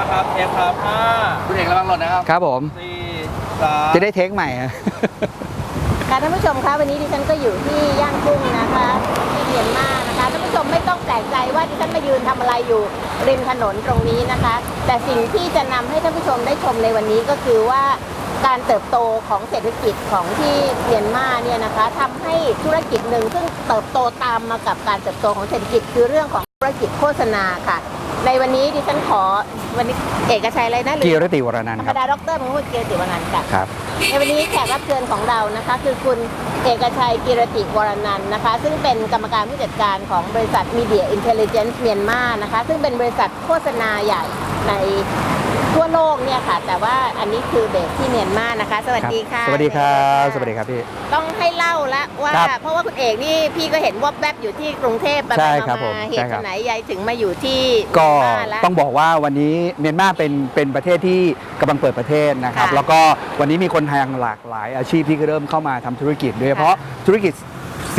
นะครับเอฟครับห้าคุณเอกระวังหล่นนะครับครับผมสี่สามจะได้เทคใหม่อะค่ะท่านผู้ชมคะวันนี้ดิฉันก็อยู่ที่ย่างกุ้งนะคะที่เมียนมานะคะท่านผู้ชมไม่ต้องแปลกใจว่าดิฉันมายืนทำอะไรอยู่ริมถนนตรงนี้นะคะ แต่สิ่งที่จะนำให้ท่านผู้ชมได้ชมในวันนี้ก็คือว่าการเติบโตของเศรษฐกิจของที่เมียนมาเนี่ยนะคะทำให้ธุรกิจหนึ่งซึ่งเติบโตตามมากับการเติบโตของเศรษฐกิจคือเรื่องของธุรกิจโฆษณาค่ะ ในวันนี้ดิฉันขอวันนี้เอกชัยอะไรนะหรืกีอรติวรนันธรท์รคมรับดาดรมงคลเกียรติวรนันท์ค่ะ ครับ ในวันนี้แขกรับเชิญของเรานะคะ คือคุณเอกชัยกิรติวรนันท์นะคะ ซึ่งเป็นกรรมการผู้จัดการของบริษัท Media Intelligence เมียนมานะคะ ซึ่งเป็นบริษัทโฆษณาใหญ่ในทั่วโลกเนี่ยค่ะ แต่ว่าอันนี้คือเบสที่เมียนมานะคะ สวัสดีค่ะสวัสดีครับสวัสดีครับพี่ ต้องให้เล่าละว่า ครับเพราะว่าคุณเอกนี่พี่ก็เห็นวอบแวบอยู่ที่กรุงเทพไปๆใช่ครับผมมาๆเหใช่ตุครับ ไหนยายถึงมาอยู่ที่ก็เมียนมาละ ต้องบอกว่าวันนี้เมียนมาเป็นเป็นประเทศที่กำลังเปิดประเทศนะครับ ค่ะแล้วก็วันนี้มีคนไทยหลากหลายอาชีพที่เริ่มเข้ามาทำธุรกิจโดยเฉพาะธุรกิจ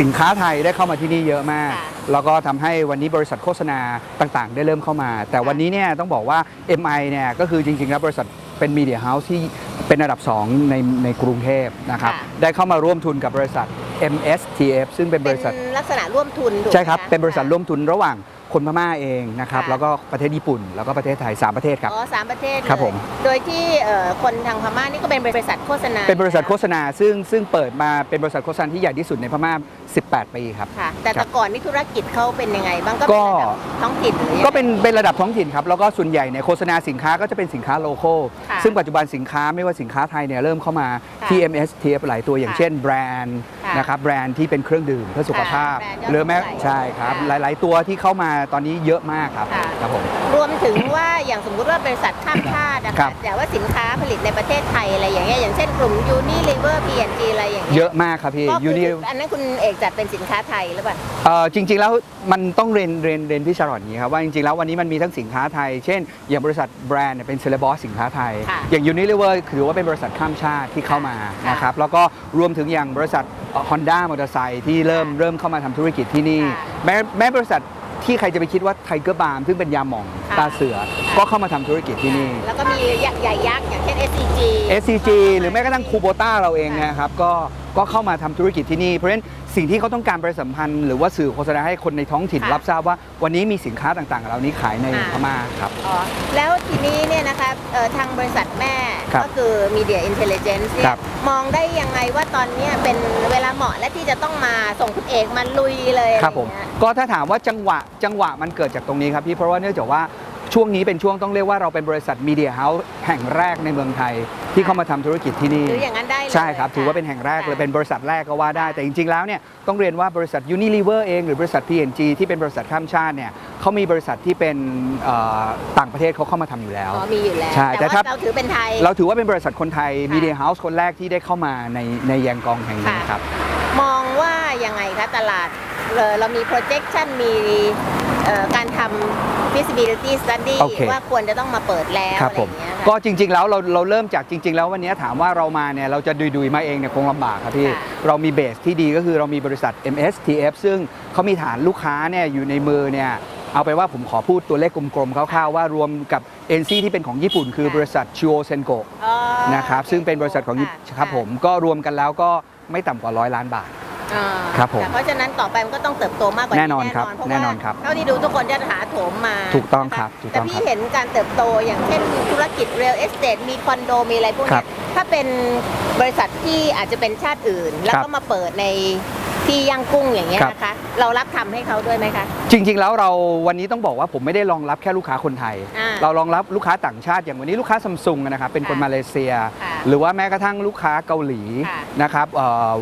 สินค้าไทยได้เข้ามาที่นี่เยอะมากค่ะแล้วก็ทำให้วันนี้บริษัทโฆษณาต่างๆ ได้เริ่มเข้ามา แต่วันนี้เนี่ยต้องบอกว่า MI เนี่ยก็คือจริงๆแล้วบริษัทเป็นมีเดียเฮาส์ที่เป็นอันดับ 2 ในในกรุงเทพนะครับค่ะได้เข้ามาร่วมทุนกับบริษัท MSTF ซึ่งเป็นบเป็นริษัทลักษณะร่วมทุนถูกไหมใช่ครับะเป็นบริษัทร่วมทุนระหว่างคนพม่าเองนะครับค่ะแล้วก็ประเทศญี่ปุ่น แล้วก็ประเทศไทย 3 ประเทศครับ อ๋อสามประเทศเลยครับผม โดยที่เอ่อคนทางพม่านี่ก็เป็นบริษัทโฆษณา เป็นบริษัทโฆษณาซึ่งซึ่งเปิดมาเป็นบริษัทโฆษณาที่ใหญ่ที่สุดในพม่า 18 ปีครับ ค่ะ แต่ครัแต่บก่อนนี่ธุรกิจเขาเป็นยังไงบ้างก็ก็เป็นระดับท้องถิ่นหรือยังไง ก็เป็นเป็นระดับท้องถิ่นครับ แล้วก็ส่วนใหญ่เนี่ยโฆษณาสินค้าก็จะเป็นสินค้าโลโก้ค่ะซึ่งปัจจุบันสินค้าไม่ว่าสินค้าไทยเนี่ยเริ่มเข้ามา ค่ะที่ MSTF หลายตัวอย่างค่ะเช่นแบรนด์ค่ะนะครับแบรนด์ที่เป็นเครื่องดื่มเพื่อสุขภาพค่ะแบรนด์ยอดหรือแม้ขายใช่ครับค่ะหลาย ๆ ตัวที่เข้ามาตอนนี้เยอะมากครับค่ะ ครับผม รวมถึงว่าอย่างสมมุติว่าบริษัทข้ามชาตินะครัคะบ แต่ว่าสินค้าผลิตในประเทศไทยอะไรอย่างเงี้ยอย่างเช่นกลุ่มยูนิลิเวอร์พีแอนจีอะไรอย่างเงี้ยเยอะมากครับพี่ก็ยูคือนิ อันนั้นคุณเอกจัดเป็นสินค้าไทยหรือเปล่าเอ่อจริง ๆ แล้วมันต้องเรียนเรียนเรียนพี่ชาร์ลอตอย่างนี้ครับว่าจริงๆแล้ววันนี้มันมีทั้งสินค้าไทย เช่น อย่างบริษัทแบรนด์เนี่ยเป็นเซเลบอสสินค้าไทยค่ะอย่าง Unilever ถือว่าเป็นบริษัทข้ามชาติที่เข้ามาค่ะนะครับแล้วก็รวมถึงอย่างบริษัทฮอนด้ามอเตอร์ไซค์ที่เริ่มค่ะเริ่มเข้ามาทำธุรกิจที่นี่ค่ะแม้แม้บริษัทที่ใครจะไปคิดว่าไทเกอร์บาร์มซึ่งเป็นยาหม่องค่ะตาเสือ ก็เข้ามาทำธุรกิจที่นี่ แล้วก็มีใหญ่ยักษ์อย่างเช่น SCG SCG หรือแม้กระทั่งคูโบต้าเราเองนะครับก็ก็เข้ามาทำธุรกิจที่นี่เพราะฉะนั้น สิ่งที่เขาต้องการประชาสัมพันธ์หรือว่าสื่อโฆษณาให้คนในท้องถิ่นค่ะรับทราบว่า วันนี้มีสินค้าต่างๆเหล่านี้ขายในค่ะพม่าครับ อ๋อแล้วทีนี้เนี่ยนะคะเอ่อทางบริษัทแม่ครับก็คือ Media Intelligence เนี่ครัยบ มองได้ยังไงว่าตอนเนี้ยเป็นเวลาเหมาะและที่จะต้องมาส่งคุณเอกมาลุยเลยอะคไรรับผมอย่างเงี้ยก็ถ้าถามว่าจังหวะจังหวะมันเกิดจากตรงนี้ครับพี่เพราะว่าเนื่องจากว่า ช่วงนี้เป็นช่วงต้องเรียกว่าเราเป็นบริษัทมีเดียเฮาส์แห่งแรกในเมืองไทย ที่เข้ามาทำธุรกิจที่นี่หรืออย่างนั้นได้เลยใช่ครับถือว่าะเป็นแห่งแรกเลยค่ะเป็นบริษัทแรกก็ว่าได้ แต่จริงๆแล้วเนี่ยต้องเรียนว่าบริษัท Unilever เอง หรือบริษัท P&G ที่เป็นบริษัทข้ามชาติเนี่ยเขามีบริษัทที่เป็นเอ่อต่างประเทศเขาเข้ามาทำอยู่แล้วอ๋อมีอยู่แล้วใช่แต่แต่ถ้าว่าเราถือเป็นไทย เราถือว่าเป็นบริษัทคนไทยค่ะมีเดียเฮาส์คนแรกที่ได้เข้ามาในในแยงกองแห่งนี้ค่ะครับมองว่ายังไงคะตลาดเอ่อเรามี projection มีเอ่อ การทำ feasibility study โอเค ว่าควรจะต้องมาเปิดแล้วครับอะไรผอมย่างเงี้ยค่ะ ก็จริง ๆ แล้วเราเราเริ่มจากจริง ๆ แล้ววันนี้ถามว่าเรามาเนี่ยเราจะดุยๆมาเองเนี่ยคงลำบากครับพี่ ค่ะเรามีเบสที่ดีก็คือเรามีบริษัท MSTF ซึ่งเขามีฐานลูกค้าเนี่ยอยู่ในมือเนี่ยเอาไปนว่าผมขอพูดตัวเลขกลมๆคร่าวๆว่ารวมกับ NC ที่เป็นของญี่ปุ่น คือบริษัทชิโอเซนโก อ๋อนะครับซึ่งเป็นบริษัทของญี่ะครับผมก็รวมกันแล้วก็ไม่ต่ำกว่าร้อยล้านบาท อ่าครับผมแต่เพราะฉะนั้นต่อไปมันก็ต้องเติบโตมากกว่าแน่นอนครับเพราะแน่ว่านอนครับเท่าที่ดูทุกคนจะหาโถมมาถูกต้องนะะครับถูกต้องแต่พี่เห็นการเติบโตอย่างเช่นธุรกิจ real estate มีคอนโดมีอะไรพวกครัเนี้บยถ้าเป็นบริษัทที่อาจจะเป็นชาติอื่น แล้วครับก็มาเปิดในที่ย่างกุ้งอย่างเงี้ยครับ นะคะ เรารับทำให้เขาด้วยไหมคะ จริง ๆ แล้วเราวันนี้ต้องบอกว่าผมไม่ได้รองรับแค่ลูกค้าคนไทย อ่าเรารองรับลูกค้าต่างชาติอย่างวันนี้ลูกค้าซัมซุงนะครับเป็นคนค่ะ มาเลเซีย ค่ะ หรือว่าแม้กระทั่งลูกค้าเกาหลีค่ะนะครับ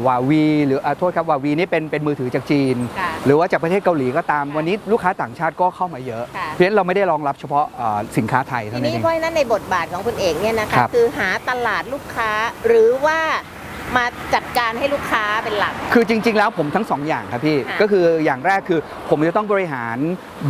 วาวีหรืออ่าโทษครับวาวีนี่เป็นเป็นมือถือจากจีนค่ะหรือว่าจากประเทศเกาหลีก็ตามค่ะวันนี้ลูกค้าต่างชาติก็เข้ามาเยอะค่ะเพราะฉะนั้นเราไม่ได้รองรับเฉพาะเอ่อสินค้าไทยทีเท่านั้นนี้เองเพราะฉะนั้นในบทบาทของคุณเอกเนี่ยนะคะครับคือหาตลาดลูกค้าหรือว่ามาจัดการให้ลูกค้าเป็นหลัก คือจริง ๆ แล้วผมทั้งสองอย่างครับพี่ค่ะก็คืออย่างแรกคือผมจะต้องบริหาร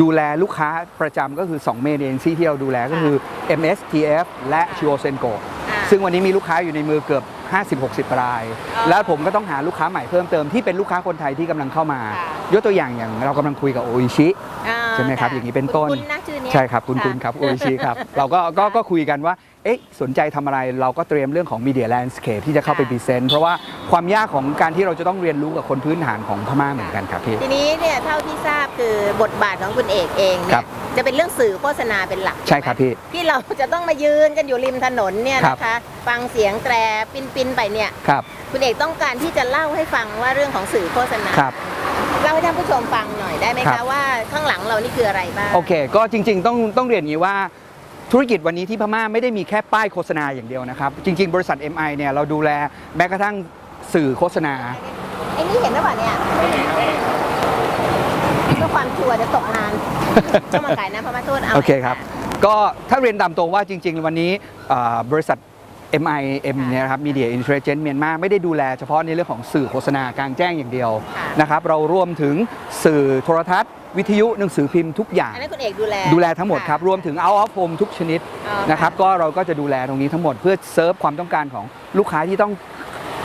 ดูแลลูกค้าประจำก็คือ2เมเดนซี่ที่เราดูแลก็คือ MSTF และ c h i o s e n k o อ่า ซึ่งวันนี้มีลูกค้าอยู่ในมือเกือบ 50-60 รายอ๋อแล้วผมก็ต้องหาลูกค้าใหม่เพิ่มเติมที่เป็นลูกค้าคนไทยที่กำลังเข้ามาค่ะยกตัวอย่างอย่างเรากำลังคุยกับโออิชิอ่าใช่ไหมครับอย่างนี้เป็นต้นคุณนะชื่อเนี้ยใช่ครับคุณคุณครับโอชิครับเราก็ก็ก็คุยกันว่าเอ๊ะสนใจทำอะไรเราก็เตรียมเรื่องของ Media Landscape ที่จะเข้าไปพรีเซนต์เพราะว่าความยากของการที่เราจะต้องเรียนรู้กับคนพื้นฐานของพม่าเหมือนกันครับพี่ทีนี้เนี่ยเท่าที่ทราบคือบทบาทของคุณเอกเองคเนี่รัยบจะเป็นเรื่องสื่อโฆษณาเป็นหลักใช่ครับพี่ที่เราจะต้องมายืนกันอยู่ริมถนนเนี่ยครับนะคะฟังเสียงแตรปินปินๆไปเนี่ยครับคุณเอกต้องการที่จะเล่าให้ฟังว่าเรื่องของสื่อโฆษณาครับเล่าให้ท่านผู้ชมฟังหน่อยได้ไหมครัคะบว่าข้างหลังเรานี่คืออะไรบ้างโอเค ก็จริง ๆ ต้องต้องเรียนอย่างนี้ว่า ธุรกิจวันนี้ที่พม่าไม่ได้มีแค่ป้ายโฆษณาอย่างเดียวนะครับ จริง ๆ บริษัท MI เนี่ยเราดูแลแม้กระทั่งสื่อโฆษณาไอ้นี่เห็นหรือเปล่าเนี่ยเพื่อความชัวร์จะตกงานต้องมาขายน้ำพม่าโทษเอาโอเคครับ ก็ถ้าเรียนตามตรงว่าจริง ๆ วันนี้เอ่อบริษัท MIM เนี่ยนะครับ Media Intelligence เมียนมาไม่ได้ดูแลเฉพาะในเรื่องของสื่อโฆษณากลางแจ้งอย่างเดียวค่ะนะครับ เรารวมถึงสื่อโทรทัศน์ วิทยุหนังสือพิมพ์ทุกอย่าง อันนั้นคุณเอกดูแล ดูแลทั้งหมดครับ รวมถึง out of home ทุกชนิดอ๋อนะครับ ก็เราก็จะดูแลตรงนี้ทั้งหมดเพื่อเซิร์ฟความต้องการของลูกค้าที่ต้อง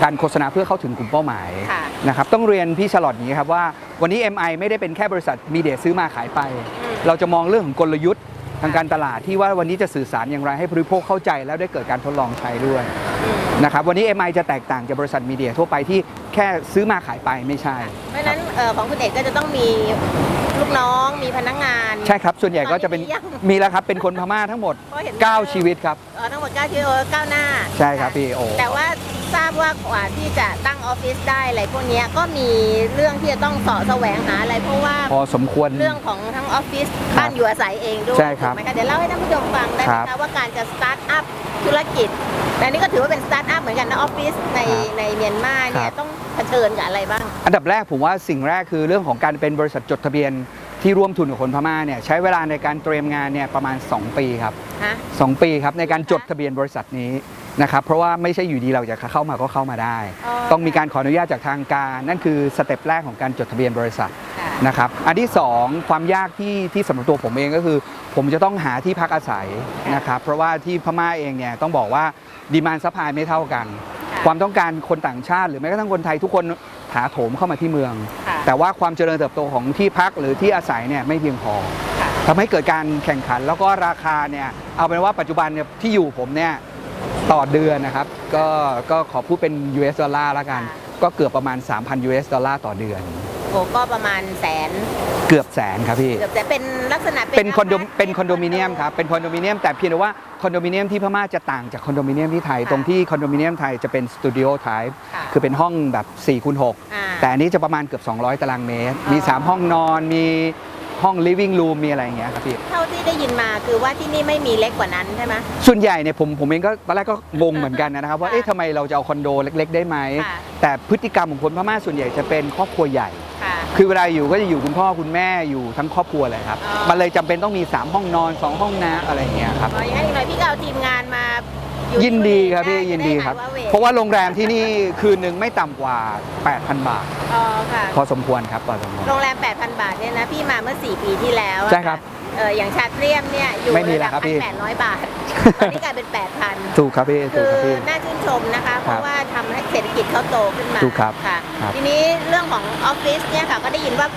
การโฆษณาเพื่อเข้าถึงกลุ่มเป้าหมายค่ะ นะครับ ต้องเรียนพี่ชลอตอย่างนี้ครับว่าวันนี้ MI ไม่ได้เป็นแค่บริษัทมีเดียซื้อมาขายไป อืม เราจะมองเรื่องของกลยุทธ์ ทางการตลาดที่ว่าวันนี้จะสื่อสารอย่างไรให้ผู้บริโภคเข้าใจแล้วได้เกิดการทดลองใช้ด้วยอืมนะครับวันนี้ MI จะแตกต่างจากบริษัทมีเดียทั่วไปที่แค่ซื้อมาขายไปไม่ใช่ เพราะฉะนั้นเอ่อของคุณเอกก็จะต้องมีลูกน้องมีพนักงาน ใช่ครับ ส่วนใหญ่ก็จะเป็นตอนนี้ยังมีแล้วครับเป็นคนพม่าทั้งหมด เพราะเห็น9ชีวิตครับ เอ่อทั้งหมด9ชีวิตเออก้าวหน้าใช่ครับพี่โอ แต่ว่าทราบ ว่ากว่าที่จะตั้งออฟฟิศได้อะไรพวกเนี้ยก็มีเรื่องที่จะต้องเสาะแสวงหาอะไรเพราะว่าพอสมควรเรื่องของทั้งออฟฟิศบ้านอยู่อาศัยเองด้วยใช่ครับถูกไหมคะเดี๋ยวเล่าให้ท่านผู้ชมฟังได้ไหมครัคะบว่าการจะสตาร์ทอัพธุรกิจแต่นี่ก็ถือว่าเป็นสตาร์ทอัพเหมือนกันนะออฟฟิศในครับในเมียนมาเนี่คยรับต้องเผชิญกับอะไรบ้าง อันดับแรกผมว่าสิ่งแรกคือเรื่องของการเป็นบริษัทจดทะเบียนที่ร่วมทุนกับคนพม่าเนี่ยใช้เวลาในการเตรียมงานเนี่ยประมาณ 2 ปีครับฮะ2ปีครับในการจดทะเบียนบริษัทนี้ นะครับเพราะว่าไม่ใช่อยู่ดีเราจะเข้ามาก็เข้ามาได้อ๋อต้องมีการขออนุญาตจากทางการ นั่นคือสเต็ปแรกของการจดทะเบียนบริษัทค่ะนะครับอันที่ 2 ความยากที่ที่สำหรับตัวผมเองก็คือ ผมจะต้องหาที่พักอาศัยนะครับเพราะว่าที่พม่าเองเนี่ยต้องบอกว่าดีมานซัพพลายไม่เท่ากันค่ะความต้องการคนต่างชาติ หรือแม้กระทั่งคนไทยทุกคนถาโถมเข้ามาที่เมืองค่ะแต่ว่าความเจริญเติบโตของที่พักหรือที่อาศัยเนี่ยไม่เพียงพอค่ะทำให้เกิดการแข่งขันแล้วก็ราคาเนี่ยเอาเป็นว่าปัจจุบันเนี่ยที่อยู่ผมเนี่ย ต่อเดือนนะครับ ก็ก็ขอพูดเป็น US ดอลลาร์ละกันค่ะก็เกือบประมาณ 3,000 US ดอลลาร์ต่อเดือน โอ้ก็ประมาณแสน เกือบแสนครับพี่เกือบแต่เป็นลักษณะเป็นคอนโดพาร์ตเป็นคอนโดมิเนียมครับ เป็นคอนโดมิเนียมแต่เพียงแต่ว่าคอนโดมิเนียมที่พม่าจะต่างจากคอนโดมิเนียมที่ไทยค่ะตรงที่คอนโดมิเนียมไทยจะเป็นสตูดิโอไทป์ค่ะคือเป็นห้องแบบ4คูณ6อ่าแต่อันนี้จะประมาณเกือบ 200 ตารางเมตร มีอ๋อ3ห้องนอนมี ห้อง living room มีอะไรอย่างเงี้ยครับพี่ เท่าที่ได้ยินมาคือว่าที่นี่ไม่มีเล็กกว่านั้นใช่ไหม ส่วนใหญ่เนี่ยผมผมเองก็ตอนแรกก็งงเหมือนกันนะครับ ว่าค่ะเอ๊ะทำไมเราจะเอาคอนโดเล็ก ๆ ได้ไหม ค่ะ แต่พฤติกรรมของคนพม่าส่วนใหญ่จะเป็นครอบครัวใหญ่ ค่ะ คือเวลาอยู่ก็จะอยู่คุณพ่อคุณแม่อยู่ทั้งครอบครัวเลยครับ อ๋อ มันเลยจำเป็นต้องมี 3 ห้องนอน 2 ห้องน้ำอะไรอย่างเงี้ยครับอ๋ออย่างนั้นอีกหน่อยพี่ก็เอาทีมงานมาอ ยินดีครับที่พี่ยินดีครับจะไหายเพราะว่าโรงแรมที่นี่คืนหนึ่งไม่ต่ำกว่า 8,000 บาทอ๋อค่ะพอสมควรครับพอสมควรโรงแรม 8,000 บาทเนี่ยนะพี่มาเมื่อ 4 ปีที่แล้วอะใช่ครับ เอออย่างชาเตรียมเนี่ยอยู่ไม่มีระแล้ดัวครับพี่ แปดร้อยบาทตอนนี้กลายเป็น8,000ถูกครับพี่ถูคืกอครับพี่ น่าชื่นชมนะคะ เพครัราะบว่าทำให้เศรษฐกิจเขาโตขึ้นมาถูกครับค่ะ ครับ ทีนี้เรื่องของออฟฟิศเนี่ยค่ะก็ได้ยินว่า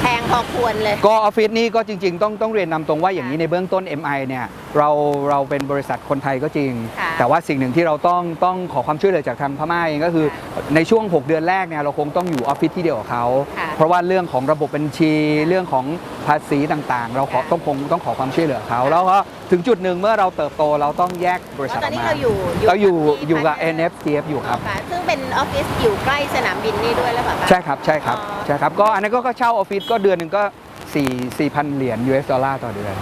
แพงพอควรเลย ก็ออฟฟิศนี่ก็จริง ๆ ต้องต้องเรียนนำตรงว่าอย่างนี้ในเบื้องต้น MI เนี่ยเราเราเป็นบริษัทคนไทยก็จริง ค่ะแต่ว่าสิ่งหนึ่งที่เราต้องต้องขอความช่วยเหลือจากทางพม่าเองก็คือ ในช่วง 6 เดือนแรกเนี่ยเราคงต้องอยู่ออฟฟิศที่เดียวกับเขา ค่ะเพราะว่าเรื่องของระบบบัญชีเรื่องของ ภาษีต่างๆ เราขอค่ะต้องคงต้องขอความช่วยเหลือเขา แล้วก็ถึงจุดหนึ่งเมื่อเราเติบโตเราต้องแยกบริเพษัทราะตอออนกนี้มาเราอยู่เราอยู่ที่อยู่กับ partner NFTF อยู่ครับ ค่ะซึ่งเป็นออฟฟิศอยู่ใกล้สนามบินนี่ด้วยแล้วเปล่าคะใช่ครับใช่ครับอ๋อ ใช่ครับ ก็อันนั้นก็ก็เช่าออฟฟิศก็เดือนหนึ่งก็4 4,000 เหรียญ US ดอลลาร์ต่อเดือน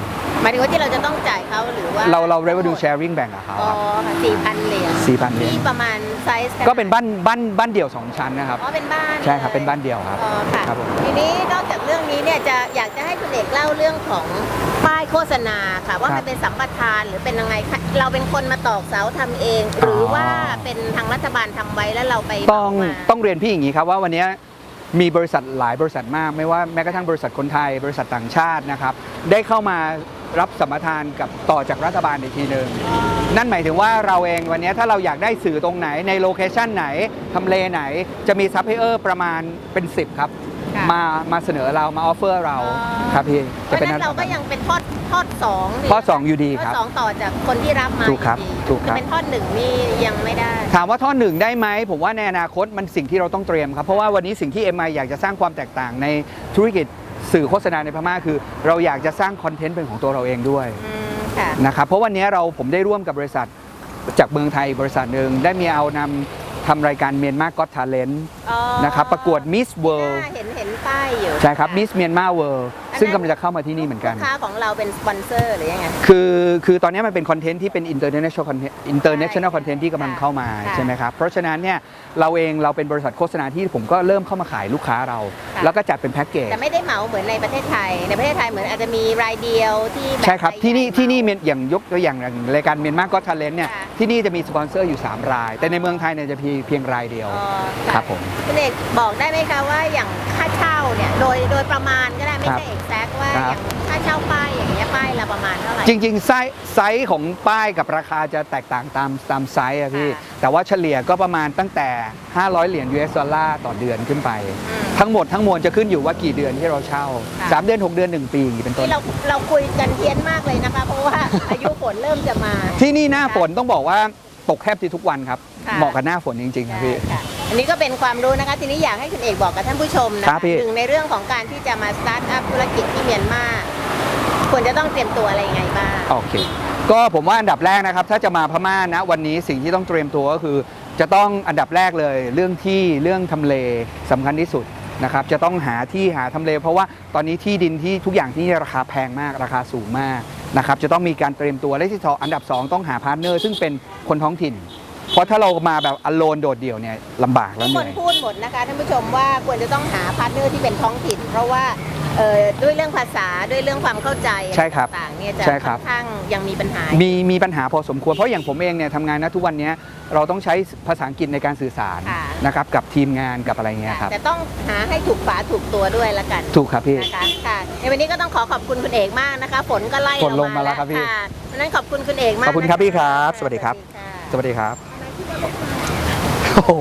หมายถึงว่าที่เราจะต้องจ่ายเขาหรือว่าเราเรา revenue sharing แบ่งกับเขาอ๋อครับสี่พันเหรียญ4,000เหรียญที่ประมาณไซส์ก็เป็นบ้านบ้านบ้านเดี่ยว 2 ชั้นนะครับ อ๋อเป็นบ้านใช่ครับลยเป็นบ้านเดี่ยวครับอ๋อค่ะครับผมทีนี้นอกจากเรื่องนี้เนี่ยจะอยากจะให้คุณเอกเล่าเรื่องของป้ายโฆษณาค่ะ ว่าครัมับนเป็นสัมปทานหรือเป็นยังไงคะเราเป็นคนมาตอกเสาทำเอง หรือว่าเป็นทางรัฐบาลทำไว้แล้วเราไปต้องเหมามา ต้องเรียนพี่อย่างนี้ครับว่าวันนี้มีบริษัทหลายบริษัทมาก ไม่ว่าแม้กระทั่งบริษัทคนไทย บริษัทต่างชาตินะครับได้เข้ามา รับสัมปทานกับต่อจากรัฐบาลอีกทีหนึ่งนั่นหมายถึงว่าเราเองวันนี้ถ้าเราอยากได้สื่อตรงไหนในโลเคชันไหนทำเลไหน จะมีซัพพลายเออร์ประมาณเป็น 10 ครับค่ะมามาเสนอเรามาออฟเฟอร์เราอ๋อครับพี่เพราะฉะนั้นเราก็ยังเป็นทอดทอดสองทอดสองอยู่ดีทอคดรับสองต่อจากคนที่รับมาถูกครับอยู่ดีถูกครับอเป็นทอดหนึ่งนี่ยังไม่ได้ ถามว่าท่อหนึ่งได้ไหมผมว่าในอนาคตมันสิ่งที่เราต้องเตรียมครับเพราะว่าวันนี้สิ่งที่ MI อยากจะสร้างความแตกต่างในธุรกิจ สื่อโฆษณาในพม่าคือ เราอยากจะสร้างคอนเทนต์เป็นของตัวเราเองด้วยอืมค่ะนะครับเพราะวันนี้เราผมได้ร่วมกับบริษัทจากเมืองไทยบริษัทหนึ่งได้มีเอานำทำรายการเมียนมาก็ t ท a เลนอ๋อนะครับประกวด Miss World อ่าเห็นเห็นป้ายอยู่ใช่ครับ Miss Myanmar World อันนั้น ซึ่งกำลังจะเข้ามาที่นี่เหมือนกัน ลูกค้าของเราเป็นสปอนเซอร์หรือยังไง คือคือตอนนี้มันเป็นคอนเทนต์ที่เป็น international content international ใช่ content ที่กำลังเข้ามาค่ะใช่ไหมครับ เพราะฉะนั้นเนี่ยเราเองเราเป็นบริษัทโฆษณาที่ผมก็เริ่มเข้ามาขายลูกค้าเรา ค่ะ แล้วก็จัดเป็นแพ็กเกจแต่ไม่ได้เหมาเหมือนในประเทศไทย ในประเทศไทยเหมือนอาจจะมีรายเดียวที่แใช่ครับายที่นี่ใหญ่ที่นี่เหเมีมายนอย่างยกตัวอย่างอย่างรายการเมียนมาก็ท a เลนเนี่ยค่ะ ที่นี่จะมีสปอนเซอร์อยู่ 3 ราย แต่ในเมืองไทยเนี่ยจะเพียงเพียงรายเดียวอ๋อค่ะครับผม คุณเอกบอกได้ไหมคะว่าอย่างค่าเช่าเนี่ยโดยโดยประมาณก็ได้ไม่ครับใช่เอกแซกว่าครัอบย่างค่าเช่าป้ายอย่างเงี้ยป้ายละประมาณเท่าไหร่ จริงๆไซส์ไซส์ของป้ายกับราคาจะแตกต่างตามตามไซส์อะพี่ ค่ะแต่ว่าเฉลี่ยก็ประมาณตั้งแต่ 500 เหรียญ US ดอลลาร์ต่อเดือนขึ้นไป อืมทั้งหมดทั้งมวลจะขึ้นอยู่ว่ากี่เดือนที่เราเช่า ค่ะ 3 เดือน 6 เดือน 1 ปีอย่างนี้เป็นต้นที่เราเราคุยกันเพี้ยนมากเลยนะคะ เพราะว่า อายุฝนเริ่มจะมา ที่นี่หน้าฝนต้องบอกว่าตกแทบจะทุกวันครับ ค่ะ เหมาะกับหน้าฝนจริงๆครับพี่ ใช่ค่ะ อันนี้ก็เป็นความรู้นะคะ ทีนี้อยากให้คุณเอกบอกกับท่านผู้ชมนะครัคะบพี่ถึงในเรื่องของการที่จะมาสตาร์ทอัพธุรกิจที่เมียนมาควรจะต้องเตรียมตัวอะไรยังไงบ้าง โอเค ก็ผมว่าอันดับแรกนะครับ ถ้าจะมาพม่านะวันนี้สิ่งที่ต้องเตรียมตัวก็คือ จะต้องอันดับแรกเลย เรื่องที่เรื่องทำเลสำคัญที่สุดนะครับ จะต้องหาที่หาทำเล เพราะว่าตอนนี้ที่ดินที่ทุกอย่างที่นี่ราคาแพงมากราคาสูงมากนะครับ จะต้องมีการเตรียมตัวและที่สองอันดับสองต้องหาพาร์ทเนอร์ซึ่งเป็นคนท้องถิ่น เพราะถ้าเรามาแบบอโลนโดดเดี่ยวเนี่ยลำบากแล้ทุวกเหคนื่นอย พูดหมดนะคะท่านผู้ชมว่าควรจะต้องหาพาร์ทเนอร์ที่เป็นท้องถิ่น เพราะว่าเอ่อด้วยเรื่องภาษาด้วยเรื่องความเข้าใจใช่ครับต่างๆเนี่ยจะใช่ครัค่บ อนข้างยังมีปัญหามีมีปัญหาพอสมควร เพราะอย่างผมเองเนี่ยทำงานนะทุกวันเนี้ยเราต้องใช้ภาษาอังกฤษในการสื่อสารค่ะ นะครับกับทีมงานกับอะไรเงี้ยครับแต่ต้องหาให้ถูกฝาถูกตัวด้วยละกัน ถูกครับพี่ นะคะค่ะในวันนี้ก็ต้องขอขอบคุณคุณเอกมากนะคะ ฝนก็ไล่ฝนลงมาแล้วครับพี่ะเพราะฉะนั้นขอบคุณคุณเอกมากขอบคุณครับนะะพี่ครับ สวัสดีครับค่ะสวัสดีครับ โอ้โห